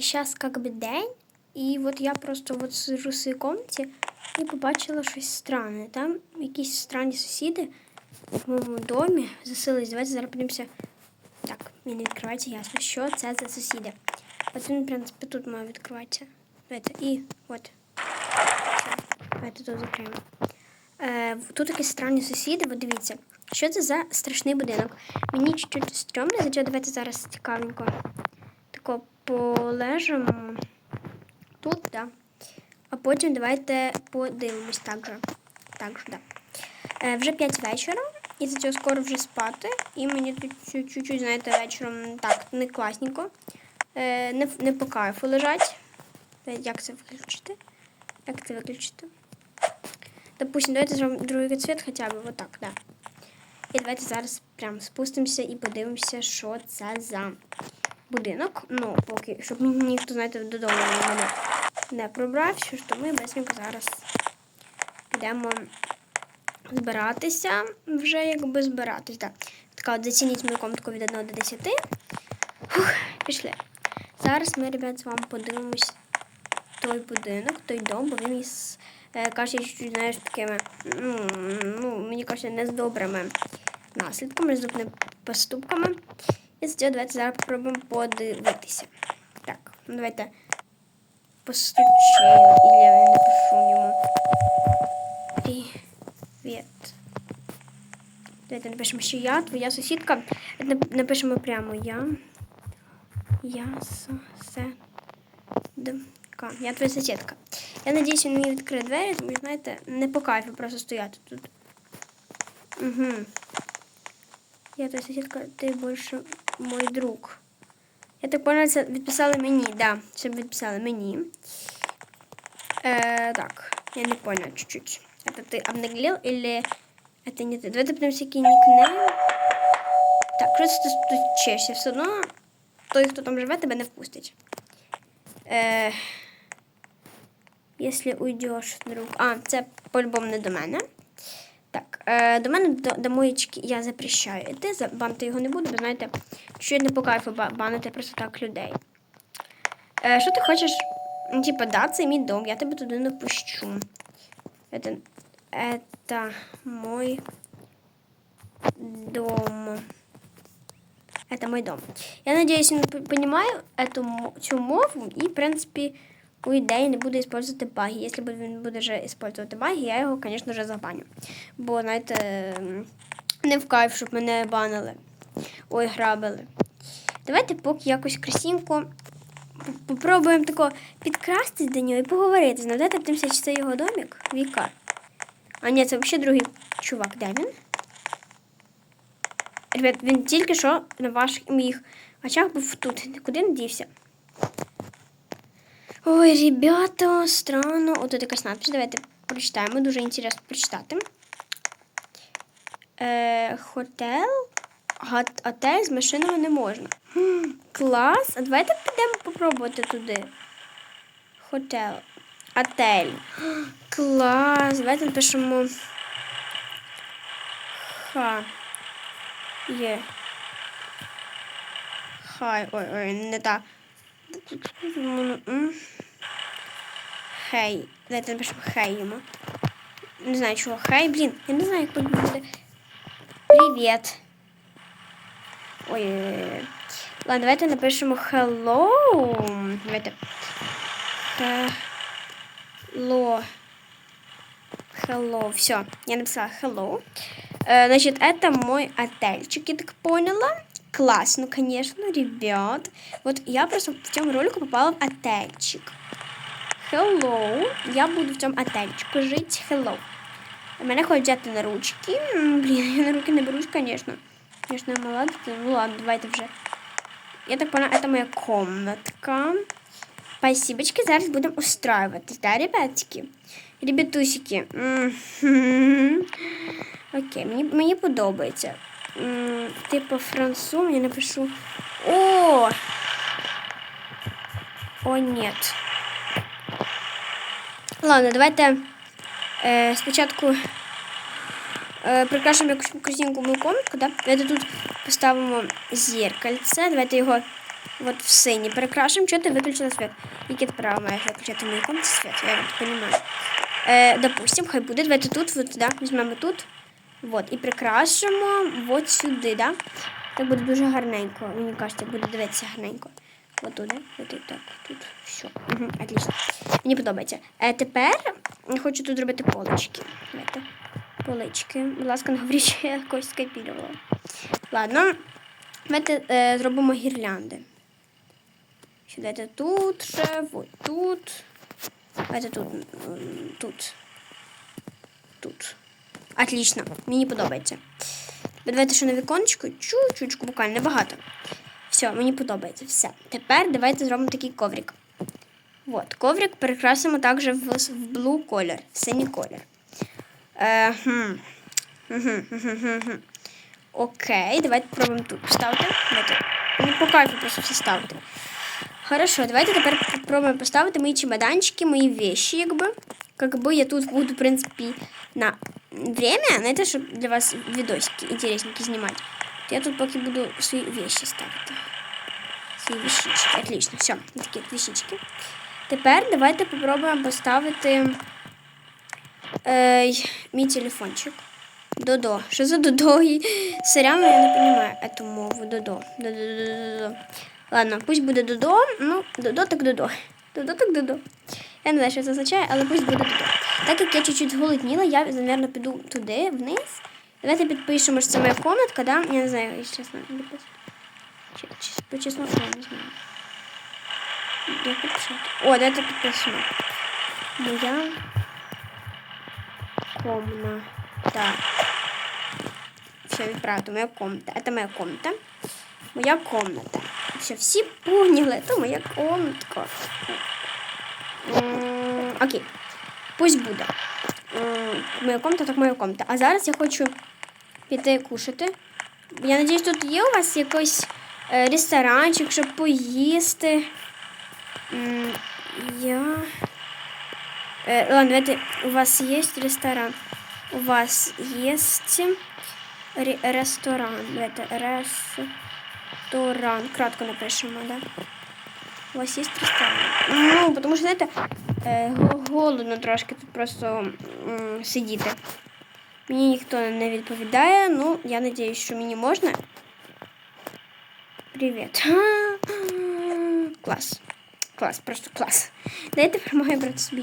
І зараз як би день, і от я просто от сижу в своїй комнаті і побачила щось странне. Там якісь странні сусіди в моєму домі заселились. Давайте зараз подивимося. Так, він не відкривається, ясно. Що це за сусіди? От він, в принципі, тут має відкриватися. Давайте, і от. Давайте тут закриємо. Е, тут такі странні сусіди, бо дивіться, що це за страшний будинок. Мені чуть-чуть стрьомно, за давайте зараз цікавенько. Полежимо тут, да. А потім давайте подивимось так же. Так же, да. Е, вже 5 вечора, і за цього скоро вже спати. І мені тут чуть- чуть-чуть, знаєте, вечором так, не класненько. Е, не, не по кайфу лежать. Е, Як це виключити? Як це виключити? Допустим, давайте зробимо другий цвіт хоча б вот так, да. І давайте зараз прям спустимося і подивимося, що це за будинок. Ну, поки, щоб ніхто, знаєте, додому мене не пробрав, що ж то ми безпеку зараз підемо збиратися, вже якби збиратись, так. Така от зацініть мою комнатку від 1 до 10. Фух, пішли. Зараз ми, ребят, з вами подивимось той будинок, той дом, бо він із, е, каже, що, знаєш, такими, ну, мені каже, не з добрими наслідками, з добрими поступками. І з цього давайте зараз спробуємо подивитися. Так, ну давайте постучимо, і я напишу йому. Привіт. Давайте напишемо, що я, твоя сусідка. Напишемо прямо я. Я сусідка. Я твоя сусідка. Я надіюсь, він мені відкриє двері, тому знаєте, не по кайфу просто стояти тут. Угу. Я твоя сусідка, ти більше мой друг. Я так поняла, це відписали мені, да, щоб відписали мені. Э, так, я не поняла чуть-чуть. Это ты обнаглел или это не ты? Давайте подивимося, який нікнейм. Так, що це ти тут чешся? Все одно той, хто там живе, тебе не впустить. Е, якщо уйдеш, друг. А, це по-любому не до мене. Так, е, до мене до, до моєчки я запрещаю йти, за- банити його не буду, бо знаєте, що не по кайфу ба- банити просто так людей. Е, що ти хочеш? Ну, типа, да, це мій дом, я тебе туди не пущу. Это, это мой дом. Это мой дом. Я надеюсь, він п- понимаю эту, мо- цю мову і, в принципі, у ідеї не буде использовать баги. Якщо він буде вже использовать баги, я його, звісно ж, забаню. Бо, знаєте, не в кайф, щоб мене банили. Ой, грабили. Давайте поки якось красивенько попробуємо тако підкрастись до нього і поговорити. з ним. Давайте подивимося, чи це його домик, Віка. А ні, це взагалі другий чувак. Де він? Ребят, він тільки що на ваших моїх очах був тут. Куди він дівся? Ой, ребята, странно. От тут якась надпись. Давайте прочитаємо. Дуже інтересно прочитати. Е, хотел. Отель з машинами не можна. Хм, Клас. А давайте підемо попробувати туди. Хотел. Отель. Клас. Давайте напишемо. Ха. Є. Хай. Ой, ой, не так. М. Хей. Давайте напишемо хей йому. Не знаю, чого. Хей, блін. Я не знаю, як буде. Привіт. Ой, ой. Ладно, давайте напишемо hello. Давайте. Hello. Hello. Все, я написала hello. Э, значит, это мой отельчик, я так поняла. Классно, конечно, ребят. Вот я просто в цьому ролику попала в отельчик. Hello. Я буду в цьому отельчику жити. Hello. Мене хочуть взяти на ручки. М, Блін, я на руки не берусь, конечно. Конечно, я мала дитина. Ну ладно, давайте вже. Я так поняла, это моя комнатка. Спасибочки, зараз будемо устраиватись, да, ребятки? Ребятусики. Мгм. Окей, мені, мені подобається. Типу францу, я напишу. О! О, нет. Ладно, давайте е, спочатку е, прикрашимо якусь красивеньку мою комнатку, да? Давайте тут поставимо зеркальце. Давайте його от в синій перекрашимо. Чого ти виключила світ? Яке ти право маєш виключати в моїй світ? Я не розумію. Е, допустим, хай буде. Давайте тут, от, да, візьмемо тут. Вот, і прикрашимо от сюди, да? Так буде дуже гарненько. Мені кажеться, буде дивитися гарненько. От туди, от так, тут. Все. Угу, отлично. Мені подобається. Е, тепер я хочу тут зробити полички. Давайте. Полички. Будь ласка, не говоріть, що я якось скопірувала. Ладно. Давайте е, зробимо гірлянди. Давайте тут ще, от тут. Давайте Тут. Тут. Отлично. Мені подобається. Давайте ще на віконечко. Чуть-чуть, буквально небагато. Все, мені подобається. Все. Тепер давайте зробимо такий коврик. От, коврик перекрасимо також в, в blue колір, в синій колір. Е. Окей, давайте пробуємо тут. Давайте. Не по кайфу просто все ставити. Хорошо, давайте тепер попробуємо поставити мої чемоданчики, мої вещи, якби. Якби я тут буду, в принципі, на время, знаєте, щоб для вас відосики інтересненькі знімати. То я тут поки буду свої вещи ставити. Свої вещички. Отлично, все, такі вещички. Тепер давайте попробуємо поставити е, мій телефончик. Додо. Що за Додо? Сорян, я не розумію эту мову. Додо. Додо-додо-додо. Ладно, пусть буде Додо. Ну, Додо так Додо. Додо так Додо. Я не знаю, що це означає, але пусть буде Додо. Так як я чуть-чуть зголодніла, я, мабуть, піду туди, вниз. Давайте підпишемо, що це моя комнатка, да? Я не знаю, якщо чесно. підпис- Чи, чи, по чесноку, я не знаю. О, давайте підпишемо. Моя комната. Все, відправити, моя комната. Это моя комната. Моя комната. Все, всі поняли, це моя комнатка. Окей. Пусть буде. Моя комната, так моя комната. А зараз я хочу піти кушати. Я надіюсь, тут є у вас якийсь е, ресторанчик, щоб поїсти. Я. Э, ладно, давайте, у вас есть ресторан? У вас есть ресторан. Давайте, ресторан. Кратко напишемо, да? У вас есть ресторан? Ну, потому что, знаєте, е, голодно трошки тут просто сидіти. Мені ніхто не відповідає, ну, я надіюсь, що мені можна. Привіт. Клас. Клас, просто клас. Дайте допомагаю брати собі.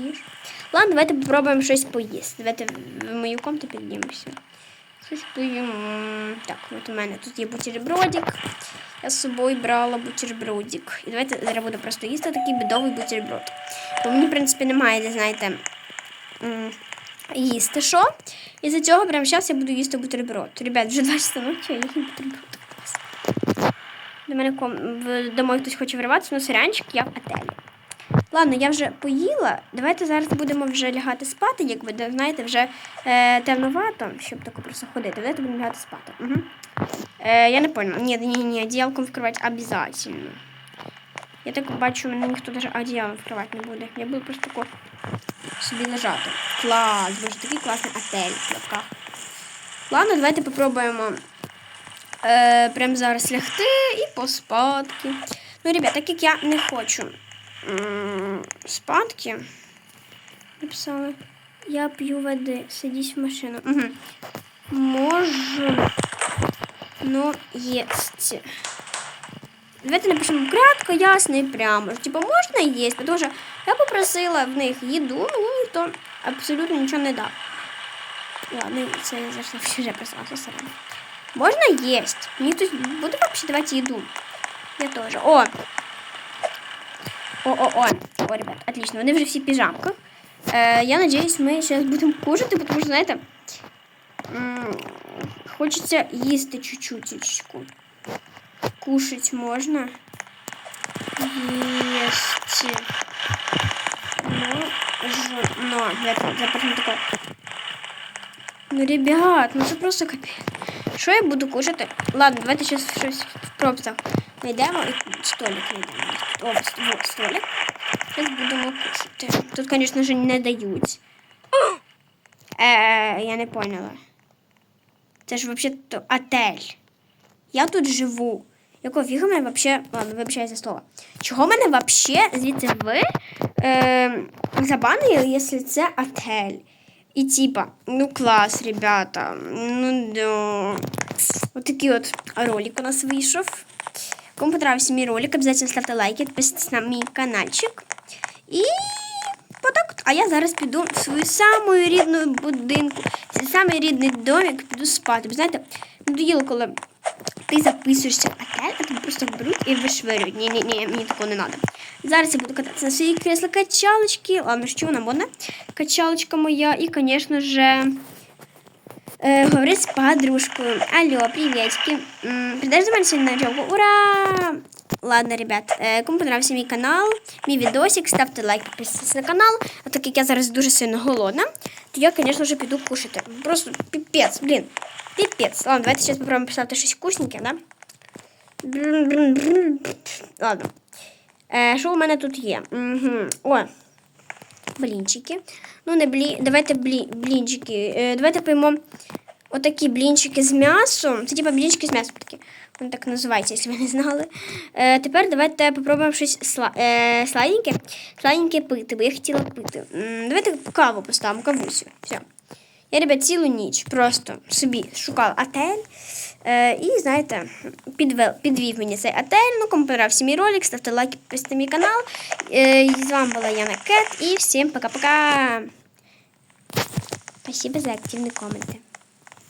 Ладно, давайте попробуємо щось поїсти. Давайте в мою комнату піднімемося. Щось поїмо. Так, от у мене тут є бутербродик. Я з собою брала бутербродик. І давайте зараз буду просто їсти такий бідовий бутерброд. Бо мені, в принципі, немає, де, знаєте, їсти що. І за цього прямо зараз я буду їсти бутерброд. Ребят, вже 2 часа ночі, я їм бутерброд. До мене в- домой хтось хоче вриватися, ну сирянчик я в отелі. Ладно, я вже поїла. Давайте зараз будемо вже лягати спати, якби де, знаєте, вже е, темновато, щоб тако просто ходити. Давайте будемо лягати спати. Угу. Е, я не поняла. Ні, ні, ні, одіялком вкривати обов'язково. Я так бачу, мене ніхто навіть одіялом вкривати не буде. Я буду просто тако собі лежати. Клас, боже, такий класний отель в лапках. Ладно, давайте попробуємо е, прямо зараз лягти і поспадки. Ну, ребят, так як я не хочу спадки, написала, я п'ю води, садись в машину. Угу. Можу, но есть. Давайте напишемо кратко, ясно і прямо. Типа можна їсти, тому що я попросила в них їду, мені ніхто абсолютно нічого не дав. Ладно, це я зайшла в прислався сорян. Можно есть. Мне хтось буде вообще давать еду. Я тоже. О! О, о, о. О, ребят, отлично. Вони вже всі в піжамках. Е, я надеюсь, ми зараз будемо кушати, тому що, знаєте, м, хочеться їсти чуть-чуть. чуточку. Кушать можна. Їсти. Ну, ж, но, это, запомни такое. Ну, ребят, ну це просто капець. Що я буду кушати? Ладно, давайте зараз щось в пробцях знайдемо і столик знайдемо. О, вот столик. Зараз будемо кушати. Тут, звісно ж, не дають. Е, я не поняла. Це ж взагалі отель. Я тут живу. Якого фіга мене вообще. Ладно, вибачаю за слово. Чого мене вообще звідси ви е, забанили, якщо це отель? І типа, ну клас, ребята. Ну да. Вот такий от ролик у нас вийшов. Кому понравився мій ролик, обязательно ставте лайки, підписуйтесь на мій каналчик. І отак. от. А я зараз піду в свою саму рідну будинку, в свій самий рідний домик, піду спати. Знаєте, надоїло, коли ти записуєшся в отель, а тебе просто беруть і вишвирюють. Ні, ні, ні, мені такого не треба. Зараз я буду кататися на своїй кресло качалочки. Ладно, що вона модна? Качалочка моя. І, звісно же, Е, э, говорю с подружкой. Алло, приветики. Придашь за на челку? Ура! Ладно, ребят, э, кому понравився мій канал, мій відосик, ставте лайк, підписуйтесь на канал. А так как я зараз дуже сильно голодна, то я, конечно же, піду кушать. Просто піпець, блін. Пипец. Ладно, давайте сейчас попробуем представить что-то вкусненькое, да? Ладно. Що у мене тут є? Угу. О, блінчики. Ну, не блі... Давайте блі... блінчики. Е, давайте поїмо отакі блінчики з м'ясом. Це типа блінчики з м'ясом такі. Вони так називаються, якщо ви не знали. Е, тепер давайте попробуємо щось сла... е, сладеньке. Сладеньке пити, бо я хотіла пити. М, давайте каву поставимо, кавусю. Все. Я, ребят, цілу ніч просто собі шукала отель. Е, і, знаєте, підвел, підвів мені цей отель. Ну, кому понравився мій ролик, ставте лайки, підписуйте мій канал. Е, з вами була Яна Кет. І всім пока-пока. Спасибо за активні коменти.